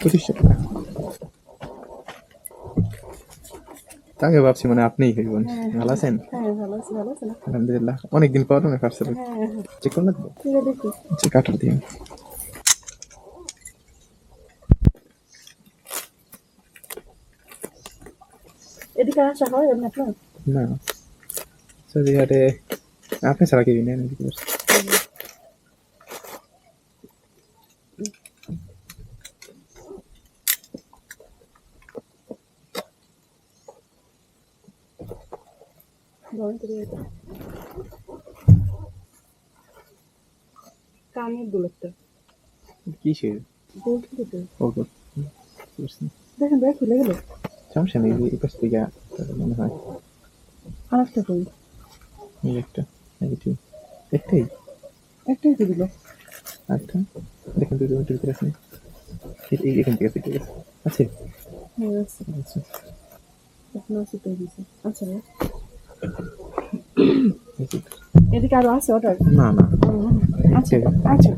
পঁচিশশো টাকা তাকে ভাবছি মানে আপনিই খাইবেন ভালো আছেন হ্যাঁ ভালো আছে ভালো আছে না আলহামদুলিল্লাহ অনেকদিন পর মনে পারছে হ্যাঁ হ্যাঁ চেক করলে তো ঠিক আছে দেখি আচ্ছা কাঠা দিয়ে এদিকে আসা হয় এমনি আপনার না সৌদি ঘাটে আপনি ছাড়া কেউ নেন এদিকে কানের দুলটা কিসের? গোল্ড দিতে ও গো- দেখেন ভাই খুলে গেল। সমস্যা নেই এই পাশ থেকে মনে হয়। আর একটা কই এই একটা নেগেটিভ একটাই? একটাই তো দিল আচ্ছা দেখুন দুটো মিনিটের ভিতরে আছে। এখান থেকে ঠিক আছে। আছে? হ্যাঁ আছে। আচ্ছা। আপনার আছে তো আচ্ছা এদিকে আরও আছে অর্ডার না না। আচ্ছা আচ্ছা।